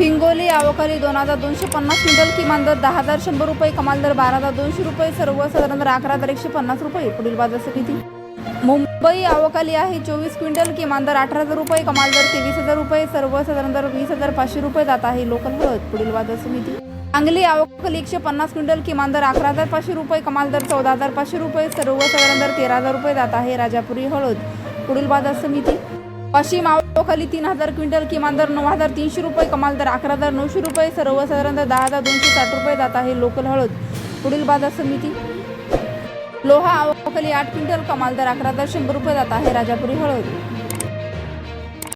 हिंगोली आवकाली दोन हजार दोनशे पन्नास क्विंटल किमान दर दहा हजार शंभर रुपये कमाल दर बारा हजार दोनशे रुपये सर्वसाधारण दर अकरा हजार एकशे पन्नास रुपये पुढील बाजार समिती मुंबई आवकाली आहे चोवीस क्विंटल किमान दर अठरा हजार रुपये कमाल दर तेवीस हजार रुपये सर्वसाधारण दर वीस हजार पाचशे रुपये जात आहे लोकल हळद पुढील बाजार समिती सांगली आवकाली एकशे पन्नास क्विंटल किमान दर अकरा हजार पाचशे रुपये कमाल दर चौदा हजार पाचशे रुपये सर्वसाधारण दर तेरा हजार रुपये जात आहे राजापुरी हळद पुढील बाजार समिती वाशिम आवकाली तीन हजार क्विंटल किमान दर नऊ हजार तीनशे रुपये कमाल दर अकरा हजार नऊशे रुपये सर्वसाधारण दर दहा हजार दोनशे साठ रुपये जात आहे लोकल हळद. पुढील बाजार समिती. लोहा आवकाली आठ क्विंटल कमाल दर अकरा हजार शंभर रुपये जात आहे राजापुरी हळद.